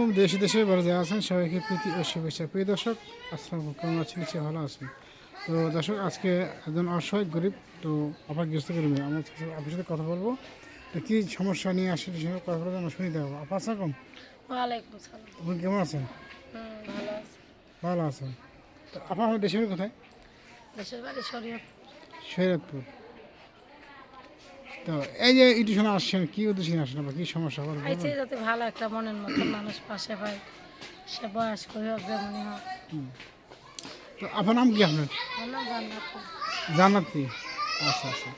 আলাইকুম। দেশে দেশে বাড়ি যারা আছেন সবাইকে প্রীতি ও শুভেচ্ছা। প্রিয় দর্শক আসসালাম কেমন আছেন? নিশ্চয়ই ভালো আছেন। তো দর্শক আজকে একজন অসহায় গরিব তো আবার গৃহস্থ কর্মী আমার আপনার সাথে কথা বলব। তো কী সমস্যা নিয়ে আসে সেই সঙ্গে কথা বলতে আমরা শুনি দেবো আপা আসসালাম আপনি কেমন আছেন? ভালো আছে। ভালো আছেন। তো আপা আমার দেশের কোথায়? শরীয়তপুর। তো এই যে ইটিউশনে আসছেন কী উদ্দেশ্যে আসেন আবার কী সমস্যা? বলবেন আইছে যাতে ভালো একটা মনের মতন মানুষ পাশে পায় সে বয়স্ক হোক যেমনই হোক। তো আপনার নাম কি আপনার? জান্নাত। আচ্ছা আচ্ছা।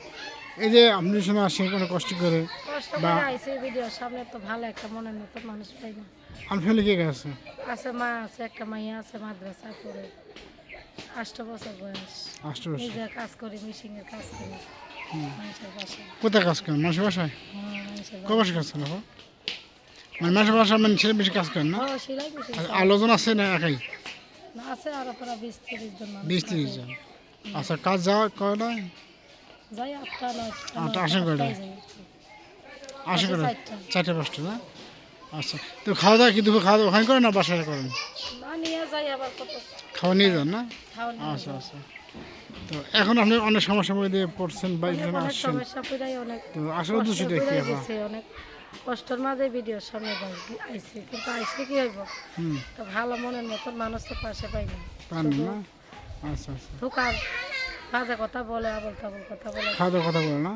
এই যে আপনি সময় আসছেন কোনো কষ্ট করে কষ্ট করে আইছে ভিডিওর সামনে তো ভালো একটা মনের মতন মানুষ পাই না আমার ফ্যামিলি কে গেছে আছে মা আছে একটা মাইয়া আছে মাদ্রাসা করে আষ্ট বছর বয়স। আষ্ট বছর। কাজ করি মিশিংয়ের কাজ করি। কোথায় কাজ করেন? মানুষের বাসায়? হুম, মানুষের কয় বছর কাজ করেন মানে মানুষের বাসায় মানে ছেলে বেশি কাজ করেন না? আলোচন আছে না একাই? বিশ তিরিশ জন আচ্ছা কাজ যাওয়া কয়টা যাই আটটা নয়টা আটটা, নয়টা, আসে কয়টা? আটটায় আশা করেন চারটে। পাঁচটা না? আচ্ছা তো খাওয়া দাওয়া কি দুপুর খাওয়া দাওয়া ওখানে করেন না বাসায় করেন? খাওয়া নিয়ে যান না? আচ্ছা আচ্ছা। তো এখন আপনি অনেক সমস্যার মধ্যে পড়ছেন বা এখানে আসছেন। সমস্যা পুরাই অনেক তো আসলে কি আপা অনেক কষ্টের মাঝে ভিডিওর সামনে আইছে কিন্তু আইসে কি হইব? তো ভালো মনের মতন মানুষ তো পাশে পাই না। পান না? আচ্ছা আচ্ছা। ধোকার বাজে কথা বলে আবল তাবল কথা বলে। কথা বলে না?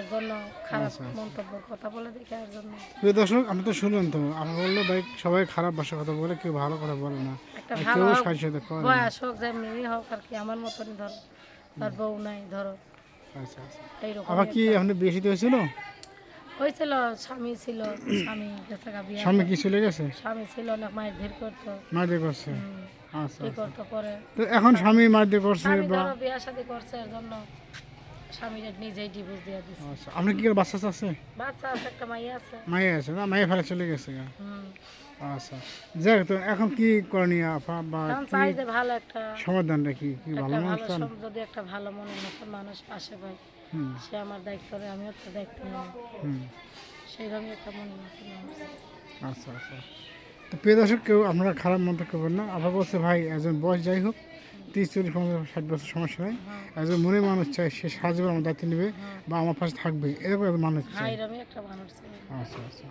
এর জন্য খারাপ আচ্ছা, আচ্ছা। মন্তব্য কথা বলে দেখে এর জন্য। প্রিয় দর্শক আপনি তো শুনলেন তো আপনি বলল ভাই সবাই খারাপ ভাষা কথা বলে কেউ ভালো কথা বলে না। একটা ভালো কেউ হোক, সাথে সাথে করে না। বয়স হোক আর কি আমার মতনই ধরো। তার বউ নাই ধরো। আচ্ছা আচ্ছা। আবার কি আপনি বিয়ে শাদী হয়েছিল? হয়েছিল স্বামী ছিল স্বামী গেছে স্বামী কি চলে গেছে? স্বামী ছিল মায়ের করতো। করছে? হুম, আচ্ছা কি করতো পরে। তো এখন স্বামী দিয়ে করছে বা ধরো শাদী করছে এর জন্য। স্বামী নিজেই ডিভোর্স দিয়ে দিছে। আচ্ছা আপনি কি করে বাচ্চা আছে বাচ্চা আছে একটা মাইয়া আছে। আছে না? ফেলে চলে গেছে আচ্ছা তো এখন কি করণীয় আপা বা চাই যে ভালো একটা সমাধানটা কি ভালো মানুষ যদি একটা ভালো মনের মতো মানুষ পাশে সে আমার দায়িত্ব নেয় আমিও তো দায়িত্ব নেই। হুম। সেইভাবে একটা মনের মতো মানুষ। আচ্ছা আচ্ছা। তো প্রিয় দর্শক কেউ আপনারা খারাপ মন্তব্য করবেন না। আবার বলছে ভাই একজন বয়স যাই হোক তিরিশ চল্লিশ পঞ্চাশ ষাট বছর সমস্যা হয়। একজন মনে মানুষ চায় সে সাহায্য আমার দায়িত্ব নেবে বা আমার পাশে থাকবে। এরকম একজন মানুষ চাই। আচ্ছা আচ্ছা।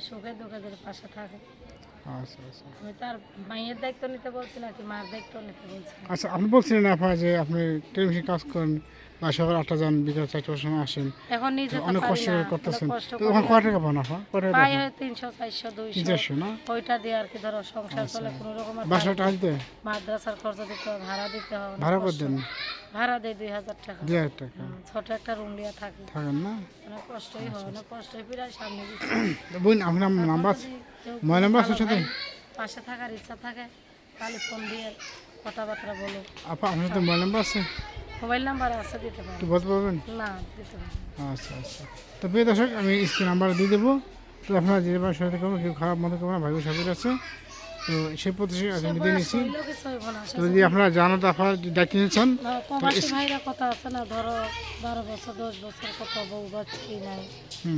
সুখে দুঃখে যদি পাশে থাকে। আচ্ছা আচ্ছা। আমি তার মায়ের দায়িত্ব নিতে বলছি নাকি মার দায়িত্ব নিতে বলছি? আচ্ছা আপনি বলছিলেন আপা যে আপনি টেলিভিশন কাজ করেন। আটটা যান বিকাল চারটার সময় আসেন। এখন নিজে অনেক কষ্ট অনেক করতেছেন। কষ্ট তো করি ওখানে না। কয় টাকা পান আপা কয় টাকা পাই তিনশো চারশো দুইশো। চারশো না? ওইটা দিয়ে আর কি ধরো সংসার চলে কোনো রকম পারি মাদ্রাসার খরচ দিতে হয় ভাড়া দিতে হয় ভাড়া দেন? ভাড়া দেয় দুই হাজার টাকা। দুই হাজার টাকা। ছোট একটা রুম থাকি। থাকেন না? অনেক কষ্টই হয় অনেক কষ্টই প্রায় সামনে তো বোন আপনার নাম্বার মোবাইল নাম্বার আছে সাথে? পাশে থাকার ইচ্ছা থাকে তাহলে ফোন দিয়ে কথাবার্তা বলো। আপা আপনার সাথে মোবাইল নাম্বার আছে? মোবাইল নাম্বার আছে দিতে পারো। একটু বলতে পারবেন? না দিতে পারো আচ্ছা আচ্ছা। তো প্রিয় দর্শক আমি স্ক্রিন নাম্বার দিয়ে দেবো। তো আপনারা যে ভাবে সাথে করবেন কেউ খারাপ মতো করবেন ভাইগো সাবির আছে। তো সেই প্রতিষ্ঠা আমি বিদায় নিচ্ছি তো যদি আপনারা জানো তো আপনারা যদি নিচ্ছেন ভাইরা কথা আছে না ধরো বারো বছর দশ বছর কত বউ বাচ্চি নাই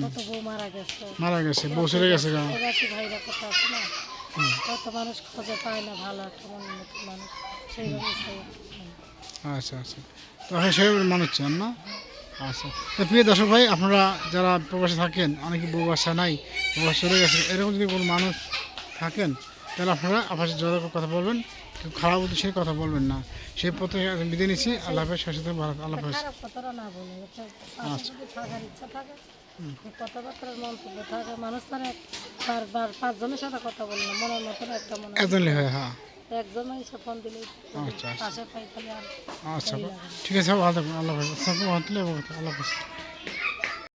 কত বউ মারা গেছে। মারা গেছে বউ চলে গেছে প্রবাসী ভাইরা কথা আছে না? কত মানুষ খোঁজে পায় না ভালো একটা মনের মানুষ সেইভাবে আচ্ছা আচ্ছা। তো সেই মানুষ চান না? আচ্ছা। তো প্রিয় দর্শক ভাই আপনারা যারা প্রবাসে থাকেন অনেকে বউ বাসা নাই প্রবাস চলে গেছে এরকম যদি কোনো মানুষ থাকেন তাহলে আপনারা আপনার সাথে যোগাযোগ কথা বলবেন কেউ খারাপ উদ্দেশ্যে কথা বলবেন না। সেই পথে বিদায় নিচ্ছি। আল্লাহ হাফেজ সাথে আল্লাহ হাফেজ। খারাপ কথাটা না বলে এটা পাশে যদি থাকার ইচ্ছা থাকে এই কথাবার্তার মন্তব্য থাকে মানুষ বারবার পাঁচজনের সাথে কথা বলে না মনের মতন একটা মনে হয়। একজনই ফোন দিলে। আচ্ছা আচ্ছা। আর আচ্ছা ঠিক আছে ভালো থাকবেন। আল্লাহ হাফেজ। আল্লাহ হাফেজ।